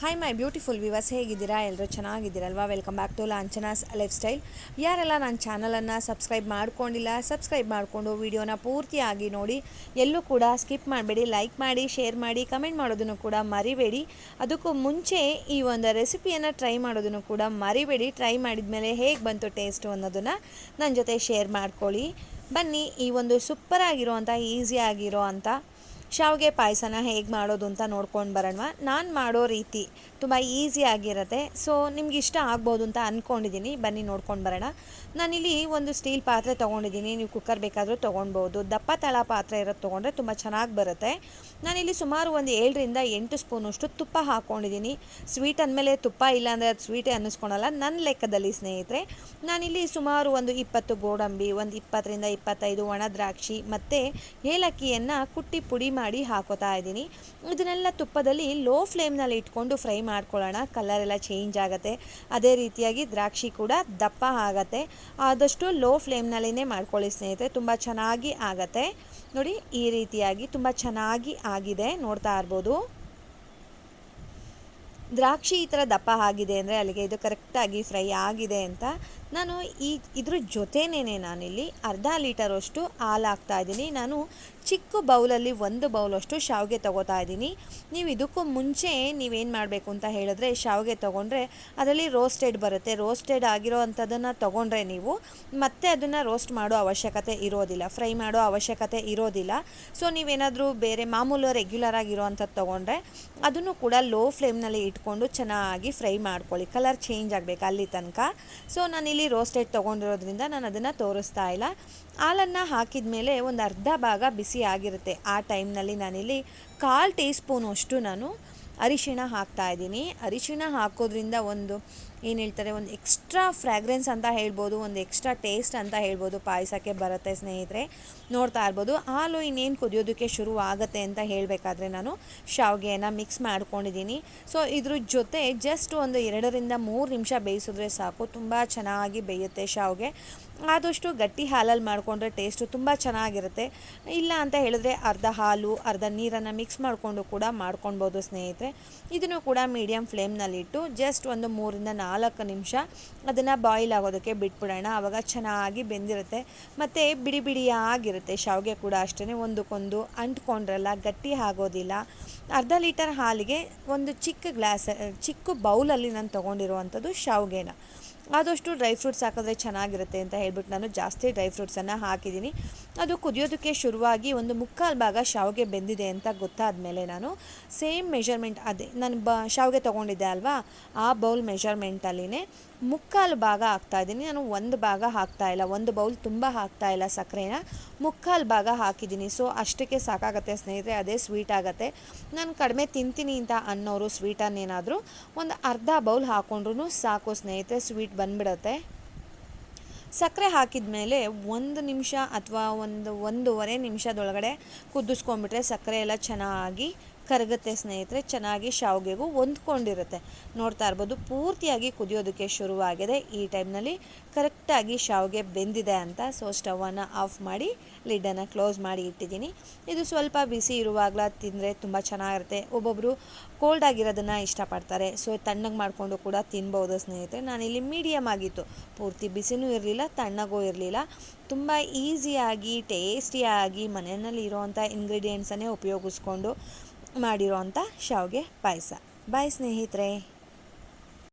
Hi my beautiful viewers ಹೇಗಿದ್ದೀರಾ? ಎಲ್ಲರೂ ಚೆನ್ನಾಗಿದ್ದೀರಲ್ವಾ? ವೆಲ್ಕಮ್ ಬ್ಯಾಕ್ ಟು ಲಾಂಚನಾಸ್ ಲೈಫ್ ಸ್ಟೈಲ್ ಯಾರೆಲ್ಲ ನನ್ನ ಚಾನಲನ್ನು ಸಬ್ಸ್ಕ್ರೈಬ್ ಮಾಡ್ಕೊಂಡಿಲ್ಲ ಸಬ್ಸ್ಕ್ರೈಬ್ ಮಾಡಿಕೊಂಡು ವೀಡಿಯೋನ ಪೂರ್ತಿಯಾಗಿ ನೋಡಿ, ಎಲ್ಲೂ ಕೂಡ ಸ್ಕಿಪ್ ಮಾಡಬೇಡಿ ಲೈಕ್ ಮಾಡಿ ಶೇರ್ ಮಾಡಿ ಕಮೆಂಟ್ ಮಾಡೋದನ್ನು ಕೂಡ ಮರಿಬೇಡಿ. ಅದಕ್ಕೂ ಮುಂಚೆ ಈ ಒಂದು ರೆಸಿಪಿಯನ್ನು ಟ್ರೈ ಮಾಡೋದನ್ನು ಕೂಡ ಮರಿಬೇಡಿ. ಟ್ರೈ ಮಾಡಿದ ಮೇಲೆ ಹೇಗೆ ಬಂತು ಟೇಸ್ಟು ಅನ್ನೋದನ್ನು ನನ್ನ ಜೊತೆ ಶೇರ್ ಮಾಡ್ಕೊಳ್ಳಿ. ಬನ್ನಿ, ಈ ಒಂದು ಸೂಪರ್ ಆಗಿರೋ ಅಂಥ ಈಸಿ ಅಂಥ ಶಾವಿಗೆ ಪಾಯಸನ ಹೇಗೆ ಮಾಡೋದು ಅಂತ ನೋಡ್ಕೊಂಡು ಬರೋಣ ನಾನು ಮಾಡೋ ರೀತಿ ತುಂಬ ಈಸಿಯಾಗಿರುತ್ತೆ ಸೊ ನಿಮ್ಗೆ ಇಷ್ಟ ಆಗ್ಬೋದು ಅಂತ ಅಂದ್ಕೊಂಡಿದ್ದೀನಿ ಬನ್ನಿ ನೋಡ್ಕೊಂಡು ಬರೋಣ. ನಾನಿಲ್ಲಿ ಒಂದು ಸ್ಟೀಲ್ ಪಾತ್ರೆ ತೊಗೊಂಡಿದ್ದೀನಿ ನೀವು ಕುಕ್ಕರ್ ಬೇಕಾದರೂ ತೊಗೊಳ್ಬೋದು ದಪ್ಪ ತಳ ಪಾತ್ರೆ ಇರೋದು ತೊಗೊಂಡ್ರೆ ತುಂಬ ಚೆನ್ನಾಗಿ ಬರುತ್ತೆ. ನಾನಿಲ್ಲಿ ಸುಮಾರು ಒಂದು ಏಳರಿಂದ ಎಂಟು ಸ್ಪೂನಷ್ಟು ತುಪ್ಪ ಹಾಕ್ಕೊಂಡಿದ್ದೀನಿ ಸ್ವೀಟ್ ಅಂದಮೇಲೆ ತುಪ್ಪ ಇಲ್ಲಾಂದರೆ ಅದು ಸ್ವೀಟೇ ಅನ್ನಿಸ್ಕೊಳಲ್ಲ. ನನ್ನ ಲೆಕ್ಕದಲ್ಲಿ ಸ್ನೇಹಿತರೆ, ನಾನಿಲ್ಲಿ ಸುಮಾರು ಒಂದು ಇಪ್ಪತ್ತು ಗೋಡಂಬಿ, ಒಂದು ಇಪ್ಪತ್ತರಿಂದ ಇಪ್ಪತ್ತೈದು ಒಣ ದ್ರಾಕ್ಷಿ ಮತ್ತು ಏಲಕ್ಕಿಯನ್ನು ಕುಟ್ಟಿ ಪುಡಿ ಮಾಡಿ ಹಾಕೋತಾ ಇದ್ದೀನಿ. ಇದನ್ನೆಲ್ಲ ತುಪ್ಪದಲ್ಲಿ ಲೋ ಫ್ಲೇಮ್ನಲ್ಲಿ ಇಟ್ಕೊಂಡು ಫ್ರೈ ಮಾಡ್ಕೊಳ್ಳೋಣ. ಕಲರ್ ಎಲ್ಲ ಚೇಂಜ್ ಆಗುತ್ತೆ. ಅದೇ ರೀತಿಯಾಗಿ ದ್ರಾಕ್ಷಿ ಕೂಡ ದಪ್ಪ ಆಗುತ್ತೆ. ಆದಷ್ಟು ಲೋ ಫ್ಲೇಮ್ನಲ್ಲಿನೇ ಮಾಡ್ಕೊಳ್ಳಿ ಸ್ನೇಹಿತರೆ. ತುಂಬ ಚೆನ್ನಾಗಿ ಆಗುತ್ತೆ. ನೋಡಿ, ಈ ರೀತಿಯಾಗಿ ತುಂಬ ಚೆನ್ನಾಗಿ ಆಗಿದೆ. ನೋಡ್ತಾ ಇರ್ಬೋದು. ದ್ರಾಕ್ಷಿ ಈ ಥರ ದಪ್ಪ ಆಗಿದೆ ಅಂದರೆ ಅಲ್ಲಿಗೆ ಇದು ಕರೆಕ್ಟಾಗಿ ಫ್ರೈ ಆಗಿದೆ ಅಂತ ನಾನು ಈ ಇದ್ರ ಜೊತೆನೇ ನಾನಿಲ್ಲಿ ಅರ್ಧ ಲೀಟರಷ್ಟು ಹಾಲು ಹಾಕ್ತಾ ಇದ್ದೀನಿ. ನಾನು ಚಿಕ್ಕ ಬೌಲಲ್ಲಿ ಒಂದು ಬೌಲಷ್ಟು ಶಾವಿಗೆ ತೊಗೋತಾ ಇದ್ದೀನಿ. ನೀವು ಇದಕ್ಕೂ ಮುಂಚೆ ನೀವೇನು ಮಾಡಬೇಕು ಅಂತ ಹೇಳಿದ್ರೆ ಶಾವಿಗೆ ತೊಗೊಂಡ್ರೆ ಅದರಲ್ಲಿ ರೋಸ್ಟೆಡ್ ಬರುತ್ತೆ. ರೋಸ್ಟೆಡ್ ಆಗಿರೋ ಅಂಥದ್ದನ್ನು ತೊಗೊಂಡ್ರೆ ನೀವು ಮತ್ತೆ ಅದನ್ನು ರೋಸ್ಟ್ ಮಾಡೋ ಅವಶ್ಯಕತೆ ಇರೋದಿಲ್ಲ. ಫ್ರೈ ಮಾಡೋ ಅವಶ್ಯಕತೆ ಇರೋದಿಲ್ಲ. ಸೊ ನೀವೇನಾದರೂ ಬೇರೆ ಮಾಮೂಲು ರೆಗ್ಯುಲರ್ ಆಗಿರೋ ಅಂಥದ್ದು ತೊಗೊಂಡ್ರೆ ಅದನ್ನು ಕೂಡ ಲೋ ಫ್ಲೇಮ್ನಲ್ಲಿ ಇಟ್ಕೊಂಡು ಚೆನ್ನಾಗಿ ಫ್ರೈ ಮಾಡ್ಕೊಳ್ಳಿ. ಕಲರ್ ಚೇಂಜ್ ಆಗಬೇಕು ಅಲ್ಲಿ ತನಕ. ಸೊ ನಾನಿಲ್ಲಿ ರೋಸ್ಟೆಡ್ ತೊಗೊಂಡಿರೋದ್ರಿಂದ ನಾನು ಅದನ್ನು ತೋರಿಸ್ತಾ ಇಲ್ಲ. ಹಾಲನ್ನು ಹಾಕಿದ ಮೇಲೆ ಒಂದು ಅರ್ಧ ಭಾಗ ಬಿಸಿ ಆಗಿರುತ್ತೆ. ಆ ಟೈಮ್ನಲ್ಲಿ ನಾನಿಲ್ಲಿ ಕಾಲು ಟೀ ಸ್ಪೂನಷ್ಟು ನಾನು ಅರಿಶಿಣ ಹಾಕ್ತಾ ಇದ್ದೀನಿ. ಅರಿಶಿಣ ಹಾಕೋದ್ರಿಂದ ಒಂದು, ಏನು ಹೇಳ್ತಾರೆ, ಒಂದು ಎಕ್ಸ್ಟ್ರಾ ಫ್ರ್ಯಾಗ್ರೆನ್ಸ್ ಅಂತ ಹೇಳ್ಬೋದು, ಒಂದು ಎಕ್ಸ್ಟ್ರಾ ಟೇಸ್ಟ್ ಅಂತ ಹೇಳ್ಬೋದು ಪಾಯಸಕ್ಕೆ ಬರುತ್ತೆ ಸ್ನೇಹಿತರೆ. ನೋಡ್ತಾ ಇರ್ಬೋದು. ಹಾಲು ಇನ್ನೇನು ಕುದಿಯೋದಕ್ಕೆ ಶುರು ಆಗುತ್ತೆ ಅಂತ ಹೇಳಬೇಕಾದ್ರೆ ನಾನು ಶಾವಿಗೆಯನ್ನು ಮಿಕ್ಸ್ ಮಾಡ್ಕೊಂಡಿದ್ದೀನಿ. ಸೊ ಇದ್ರ ಜೊತೆ ಜಸ್ಟ್ ಒಂದು ಎರಡರಿಂದ ಮೂರು ನಿಮಿಷ ಬೇಯಿಸಿದ್ರೆ ಸಾಕು. ತುಂಬ ಚೆನ್ನಾಗಿ ಬೇಯುತ್ತೆ ಶಾವಿಗೆ. ಆದಷ್ಟು ಗಟ್ಟಿ ಹಾಲಲ್ಲಿ ಮಾಡಿಕೊಂಡ್ರೆ ಟೇಸ್ಟು ತುಂಬ ಚೆನ್ನಾಗಿರುತ್ತೆ. ಇಲ್ಲ ಅಂತ ಹೇಳಿದ್ರೆ ಅರ್ಧ ಹಾಲು, ಅರ್ಧ ನೀರನ್ನು ಮಿಕ್ಸ್ ಮಾಡಿಕೊಂಡು ಕೂಡ ಮಾಡ್ಕೊಳ್ಬೋದು ಸ್ನೇಹಿತರೆ. ಇದನ್ನು ಕೂಡ ಮೀಡಿಯಮ್ ಫ್ಲೇಮ್ನಲ್ಲಿಟ್ಟು ಜಸ್ಟ್ ಒಂದು ಮೂರಿಂದ ನಾಲ್ಕು ನಿಮಿಷ ಅದನ್ನು ಬಾಯ್ಲ್ ಆಗೋದಕ್ಕೆ ಬಿಟ್ಬಿಡೋಣ. ಆವಾಗ ಚೆನ್ನಾಗಿ ಬೆಂದಿರುತ್ತೆ. ಮತ್ತು ಬಿಡಿ ಬಿಡಿಯಾಗಿರುತ್ತೆ. ಶಾವಿಗೆ ಕೂಡ ಅಷ್ಟೇ ಒಂದಕ್ಕೊಂದು ಅಂಟ್ಕೊಂಡ್ರಲ್ಲ, ಗಟ್ಟಿ ಆಗೋದಿಲ್ಲ. ಅರ್ಧ ಲೀಟರ್ ಹಾಲಿಗೆ ಒಂದು ಚಿಕ್ಕ ಗ್ಲಾಸ್ ಚಿಕ್ಕ ಬೌಲಲ್ಲಿ ನಾನು ತೊಗೊಂಡಿರುವಂಥದ್ದು ಶಾವಿಗೆನ. ಆದಷ್ಟು ಡ್ರೈ ಫ್ರೂಟ್ಸ್ ಹಾಕಿದ್ರೆ ಚೆನ್ನಾಗಿರುತ್ತೆ ಅಂತ ಹೇಳ್ಬಿಟ್ಟು ನಾನು ಜಾಸ್ತಿ ಡ್ರೈ ಫ್ರೂಟ್ಸನ್ನು ಹಾಕಿದ್ದೀನಿ. ಅದು ಕುದಿಯೋದಕ್ಕೆ ಶುರುವಾಗಿ ಒಂದು ಮುಕ್ಕಾಲು ಭಾಗ ಶಾವಿಗೆ ಬೆಂದಿದೆ ಅಂತ ಗೊತ್ತಾದ ಮೇಲೆ ನಾನು ಸೇಮ್ ಮೆಷರ್ಮೆಂಟ್ ಅದೇ, ನಾನು ಬ, ಶಾವಿಗೆ ತೊಗೊಂಡಿದ್ದೆ ಅಲ್ವಾ? ಆ ಬೌಲ್ ಮೆಷರ್ಮೆಂಟಲ್ಲಿನೇ ಮುಕ್ಕಾಲು ಭಾಗ ಹಾಕ್ತಾಯಿದ್ದೀನಿ ನಾನು ಒಂದು ಭಾಗ ಹಾಕ್ತಾಯಿಲ್ಲ ಒಂದು ಬೌಲ್ ತುಂಬ ಹಾಕ್ತಾಯಿಲ್ಲ ಸಕ್ಕರೆನ. ಮುಕ್ಕಾಲು ಭಾಗ ಹಾಕಿದ್ದೀನಿ. ಸೊ ಅಷ್ಟಕ್ಕೆ ಸಾಕಾಗತ್ತೆ ಸ್ನೇಹಿತರೆ. ಅದೇ ಸ್ವೀಟ್ ಆಗುತ್ತೆ. ನಾನು ಕಡಿಮೆ ತಿಂತೀನಿ ಅಂತ ಅನ್ನೋರು ಸ್ವೀಟನ್ನೇನಾದರೂ ಒಂದು ಅರ್ಧ ಬೌಲ್ ಹಾಕೊಂಡ್ರೂ ಸಾಕು ಸ್ನೇಹಿತರೆ. ಸ್ವೀಟ್ ಬಂದ್ಬಿಡುತ್ತೆ. ಸಕ್ಕರೆ ಹಾಕಿದ ಮೇಲೆ ಒಂದು ನಿಮಿಷ ಅಥವಾ ಒಂದು ಒಂದೂವರೆ ನಿಮಿಷದೊಳಗಡೆ ಕುದಿಸ್ಕೊಂಡ್ಬಿಟ್ರೆ ಸಕ್ಕರೆ ಎಲ್ಲ ಚೆನ್ನಾಗಿ ಕರಗುತ್ತೆ ಸ್ನೇಹಿತರೆ, ಚೆನ್ನಾಗಿ ಶಾವಿಗೆಗೂ ಹೊಂದ್ಕೊಂಡಿರುತ್ತೆ. ನೋಡ್ತಾ ಇರ್ಬೋದು, ಪೂರ್ತಿಯಾಗಿ ಕುದಿಯೋದಕ್ಕೆ ಶುರುವಾಗಿದೆ. ಈ ಟೈಮ್ನಲ್ಲಿ ಕರೆಕ್ಟಾಗಿ ಶಾವಿಗೆ ಬೆಂದಿದೆ ಅಂತ ಸೊ ಸ್ಟವನ್ನು ಆಫ್ ಮಾಡಿ, ಲಿಡ್ಡನ್ನು ಕ್ಲೋಸ್ ಮಾಡಿ ಇಟ್ಟಿದ್ದೀನಿ. ಇದು ಸ್ವಲ್ಪ ಬಿಸಿ ಇರುವಾಗಲ ತಿಂದರೆ ತುಂಬ ಚೆನ್ನಾಗಿರುತ್ತೆ. ಒಬ್ಬೊಬ್ಬರು ಕೋಲ್ಡ್ ಆಗಿರೋದನ್ನು ಇಷ್ಟಪಡ್ತಾರೆ. ಸೊ, ತಣ್ಣಗೆ ಮಾಡಿಕೊಂಡು ಕೂಡ ತಿನ್ಬೋದು ಸ್ನೇಹಿತರೆ. ನಾನಿಲ್ಲಿ ಮೀಡಿಯಮ್ ಆಗಿತ್ತು. ಪೂರ್ತಿ ಬಿಸಿನೂ ಇರಲಿಲ್ಲ, ತಣ್ಣಗೂ ಇರಲಿಲ್ಲ. ತುಂಬ ಈಸಿಯಾಗಿ, ಟೇಸ್ಟಿಯಾಗಿ ಮನೆಯಲ್ಲಿ ಇರೋವಂಥ ಇಂಗ್ರೀಡಿಯೆಂಟ್ಸನ್ನೇ ಉಪಯೋಗಿಸ್ಕೊಂಡು ಮಾಡಿರೋ ಅಂಥ ಶಾವಿಗೆ ಪಾಯಸ. ಬಾಯ್ ಸ್ನೇಹಿತರೆ.